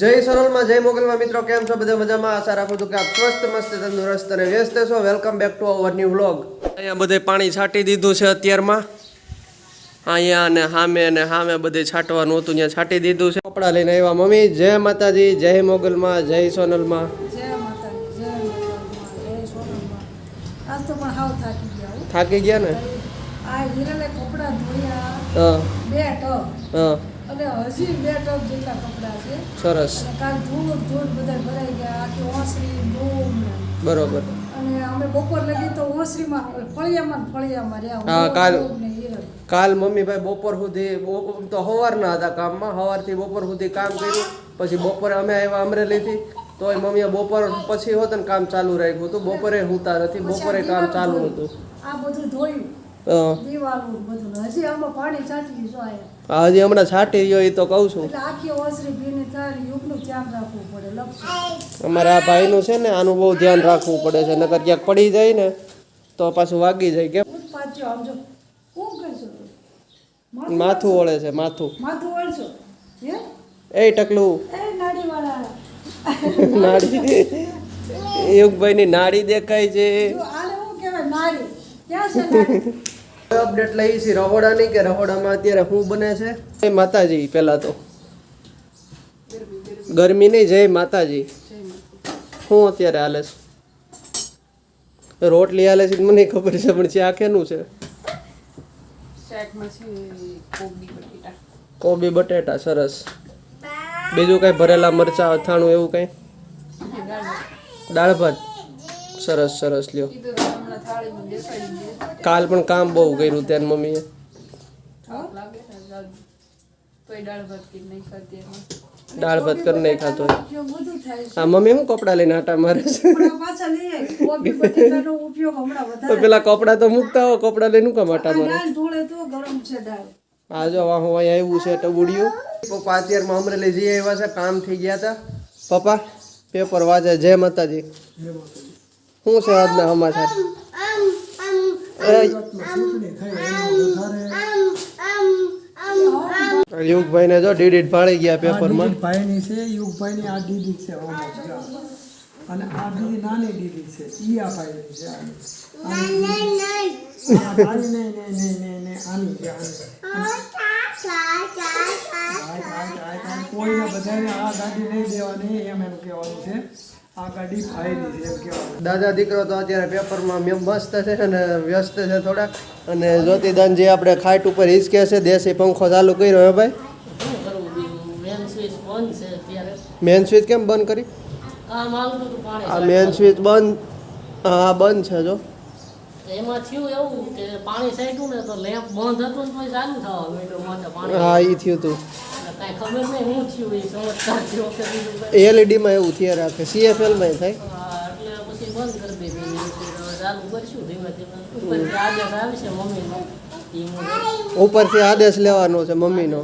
જય સોનલમાં જય મોગલમાં. મિત્રો કેમ છો? બધા મજામાં? આશા રાખું છું કે આપ સ્વસ્થ મસ્ત તંદુરસ્ત અને વ્યસ્ત છો. Welcome back to our new vlog અહીંયા બધે પાણી છાંટી દીધું છે અત્યારમાં. અહીંયા અને સામે અને સામે બધે છાંટવાનું હતું ત્યાં છાંટી દીધું છે. કપડાં લઈને આવ્યા મમ્મી. જય માતાજી જય મોગલમાં જય સોનલમાં. થાકી ગયા ને? આ હિરલે કપડાં ધોયા હા. હા. અને હજી બે ટબ જેટલા કપડાં છે. સરસ. કાલ ધૂળ ધૂળ બધા ભરાઈ ગયા આખી ઓસરી ધૂળ બરોબર. અને અમે બપોર લગી તો ઓસરીમાં ફળિયામાં ફળિયામાં રહ્યા હા, કાલ-. કાલ મમ્મી ભાઈ બપોર સુધી તો સવારના હતા કામમાં સવારથી બપોર સુધી કામ કર્યું પછી બપોરે અમે આવ્યા અમરેલીથી તોય મમ્મીએ બપોર પછી હોત ને કામ ચાલુ રાખ્યું હતું બપોરે હુતા નથી બપોરે કામ ચાલુ હતું. આ બધું ધોયું. હા. ને ને હજી હમણાં છાંટી રહ્યો એ તો કહું છું. અમારે આ ભાઈનું છે ને આનું બહુ ધ્યાન રાખવું પડે છે. નકર ક્યાંક પડી જાય ને તો પાછું વાગી જાય કેમ? માથું વળે છે માથું. એ ટકલું. નાડી. યુગભાઈની નાડી દેખાય છે નાડી? અપડેટ લઈ છે રહોડાની કે રહોડામાં અત્યારે શું બને છે? જય માતાજી પહેલા તો. ગરમી નહીં જય માતાજી. શું અત્યારે હાલે છે. રોટલી હાલે છે મને ખબર છે, પણ છે આખેનું છે? કોબી બટેટા, સરસ. બીજું કઈ ભરેલા મરચા, અથાણું એવું કઈ? દાળ ભાત. સરસ સરસ, લ્યો. કાલ પણ કામ બહુ કર્યું ત્યાં મમ્મીએ. દાળ ભાત કરી નહીં ખાતો. ઉપયોગ બધું થાય છે. આ મમ્મી શું કપડાં લઈને આટા મારે તો પેલા કપડાં તો મૂકતા હો કપડાં લઈને કામ આટા આ મારે? દાળ ઢોળે તો છે દાળ. આ જો વાહ અહીંયા આવ્યું છે ટબુડિયું. પપ્પા અત્યારમાં અમરેલી જઈ આવ્યા છે કામ થઈ ગયા હતા. પપ્પા પેપર વાંચે. જય માતાજી. શું છે આજના સમાચાર? યુગભાઈ ને જો ડીડીટ ભાળી ગયા પેપરમાં ભાઈની છે યુગભાઈની આ દીદી છે અને આ દીદી નાની દીદી છે ઈ આ ભાઈ છે આની. દીદી. નહીં નહીં નહીં નહીં નહીં આની છે. કોઈને બધાને આ ગાડી નહીં દેવાની એમ એમ કહેવાનું છે દાદા દીકરો તો અત્યારે પેપરમાં મેં મસ્ત છે અને વ્યસ્ત છે થોડા. અને જ્યોતિદાન જે આપણે ખાટ ઉપર હિસકે છે દેશી પંખો ચાલુ કર્યો હે ભાઈ? મેન સ્વિચ બંધ છે અત્યારે. મેન સ્વિચ કેમ બંધ કરી? આ મેન સ્વિચ બંધ હા બંધ છે જો. એમાં થયું એવું કે પાણી સાઈડું ને તો લેમ્પ બંધ હતું ને પછી ચાલુ થવા માંડ્યું. માથે પાણી હા એ થયું હતું એલઈડીમાં એવું થયા રાખે સીએફએલમાં થાય? ઉપરથી આદેશ લેવાનો છે મમ્મીનો.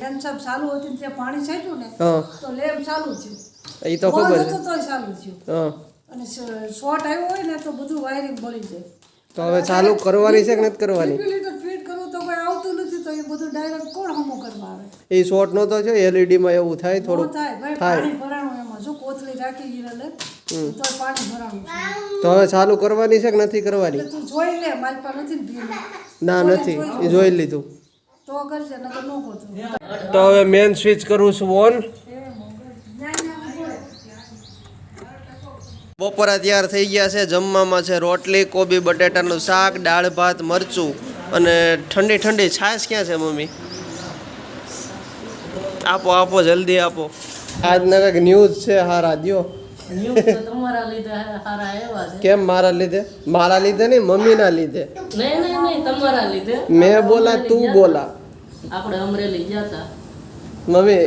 કેન્સર ચાલુ હતી ને ત્યાં પાણી છાંટ્યું ને હા. તો ચાલુ છે એ તો ખબર છે. ચાલુ હા. અને શોર્ટ આવ્યો હોય ને તો બધું વાયરિંગ બળી જાય. તો હવે ચાલુ કરવાની છે કે નથી કરવાની રેગ્યુલેટર ફિટ કરવું તો કોઈ આવતું નથી તો એ બધું ડાયરેક્ટ કોણ હમો કરવા આવે એ શોર્ટ નહોતો છે એલઈડીમાં એવું થાય થોડું થાય તો. તો હવે ચાલુ કરવાની છે કે નથી કરવાની? જોઈ લે મારી પાસે નથી ના નથી. એ જોઈ લીધું. તો ન તો હવે મેન સ્વિચ કરું છું ઓન બપોરા તૈયાર થઈ ગયા છે જમવામાં છે રોટલી કોબી બટેટાનું શાક દાળ ભાત મરચું અને ઠંડી ઠંડી છાશ ક્યાં છે મમ્મી? આપો આપો જલ્દી આપો. આજના કંઈક ન્યૂઝ છે હારા દ્યો. ન્યૂઝ તો તમારા લીધે સારા એવા છે. કેમ મારા લીધે? મારા લીધે નહીં મમ્મીના લીધે. મેં બોલા તું બોલા. આપણે અમરેલી ગયા હતા. મમ્મી.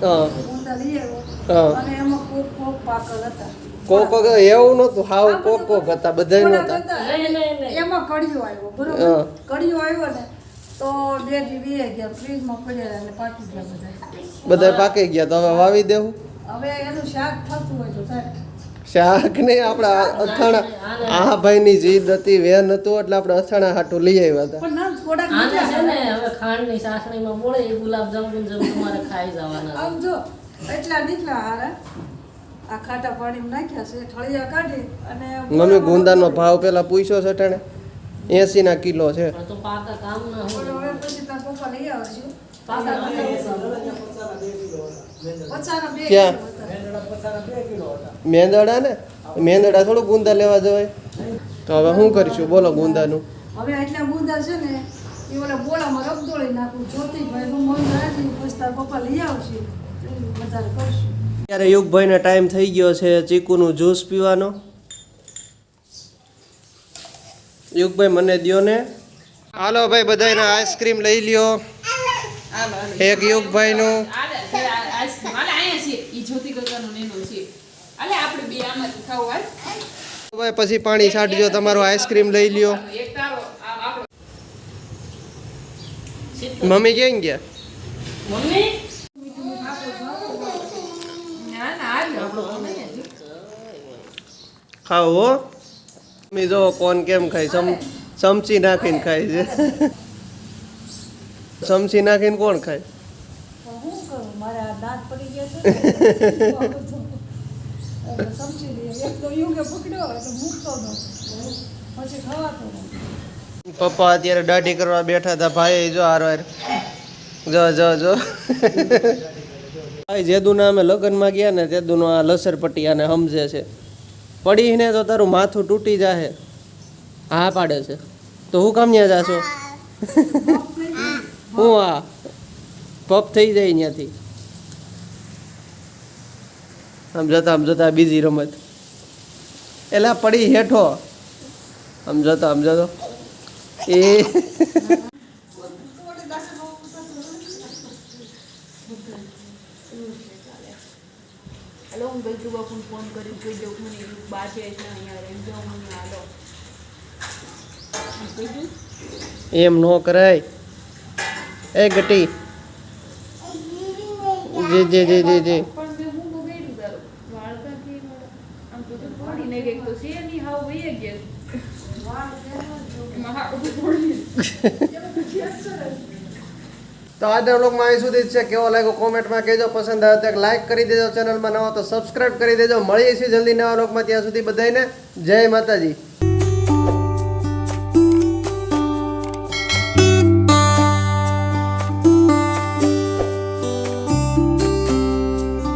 હા. ઊંધા લઈ આવ્યો. હા. અને એમાં કોક કોક પાકલ હતા. કોક કોક એવું નહોતું હાવ કોક કોક હતા બધા નહીં એમાં કડિયો આવ્યો બરોબર? કડિયો આવ્યો ને તો બે દી વીએ ગયા ફ્રીજમાં પડ્યા અને પાકી ગયા બધા. બધા પાકી ગયા તો હવે વાવી દેવું? હવે એનું શાક થતું હોય તો થાય શાક નહીં આપણે અથાણા આ ભાઈની જીદ હતી વેન હતું એટલે આપણે અથાણા હાટું લઈ આવ્યા હતા. પણ ના થોડાક આને છે ને હવે ખાંડની ચાસણીમાં બોળે એ ગુલાબ જાંબુ જેમ તમારે ખાઈ જવાના. આમ જો એટલા નીકળ્યા હારા. આ ખાટા પાણીમાં નાખ્યા છે ઠળિયા કાઢી અને મમ્મી ગુંદાનો ભાવ પેલા પૂછ્યો છે ટાણે? એસી ના કિલો છે. પણ તો પાકા કામ ના પણ હોય હવે પછી તાર પપ્પા લઈ આવશું પાકા કામ પચાના બે ક્યાં? મેંદડા પચાના બે કિલો હતા. મેંદડા ને? મેંદડા થોડું ગુંદા લેવા જવાય? તો હવે શું કરીશું? બોલો ગુંદાનું. હવે એટલા ગુંદા છે ને એ ઓલા બોલામાં રબદોળી નાખું. જ્યોતિભાઈ નું મન રાજી પછી તાર પપ્પા લઈ આવશે. વધારે કરશું. ત્યારે યુગભાઈને ટાઈમ થઈ ગયો છે ચીકુનું જ્યુસ પીવાનો. યુગભાઈ મને દ્યો ને હાલો ભાઈ બધાને આઈસ્ક્રીમ લઈ લ્યો એક યુગભાઈનું આલે, તે આ આઈસ્ક્રીમ. આલે, અહીંયા છે. ઈ જ્યોતિ કાકાનું ને એનું છે. આલે, આપણે બે આમાંથી ખાવું, હાલ. ભાઈ પછી પાણી છાંટજો તમારું આઈસ્ક્રીમ લઈ લ્યો. મમ્મી કેમ ગયા મમ્મી મમ્મી જો કોણ કેમ ખાય? સમ ચમચી નાખીને ખાય છે. ચમચી નાખીને કોણ ખાય? પપ્પા અત્યારે દાઢી કરવા બેઠા હતા. ભાઈ જો હારો હાર. જો જો જો. ભાઈ જેદુના અમે લગ્નમાં ગયા ને તેદુનો આ લસરપટ્ટી આને સમજે છે. પડીને તો તારું માથું તૂટી જાહે. હા પાડે છે. તો હું કામ ત્યાં જાશો? હું. આ પપ થઈ જાય ત્યાંથી આમ જતા આમ જતા બીજી રમત. એલા પડી હેઠો. આમ જતો આમ જતો. એ હાલો, ગઈ છું બાપુને ફોન કરી કહી દઉં મને એવું બા છે એટલે અહીંયા રહી જાઉં મને હાલો. એમ ન કરાય. એ ગટી. જી જી જી જી જી. હું ગયા. તો આજના વ્લોગમાં અહીં સુધી જ છે. કેવો લાગ્યો કોમેન્ટમાં કહેજો. પસંદ આવે તો લાઈક કરી દેજો. ચેનલમાં નવા તો સબસ્ક્રાઇબ કરી દેજો. મળીએ છીએ જલ્દી નવા વ્લોગમાં ત્યાં સુધી બધાને જય માતાજી.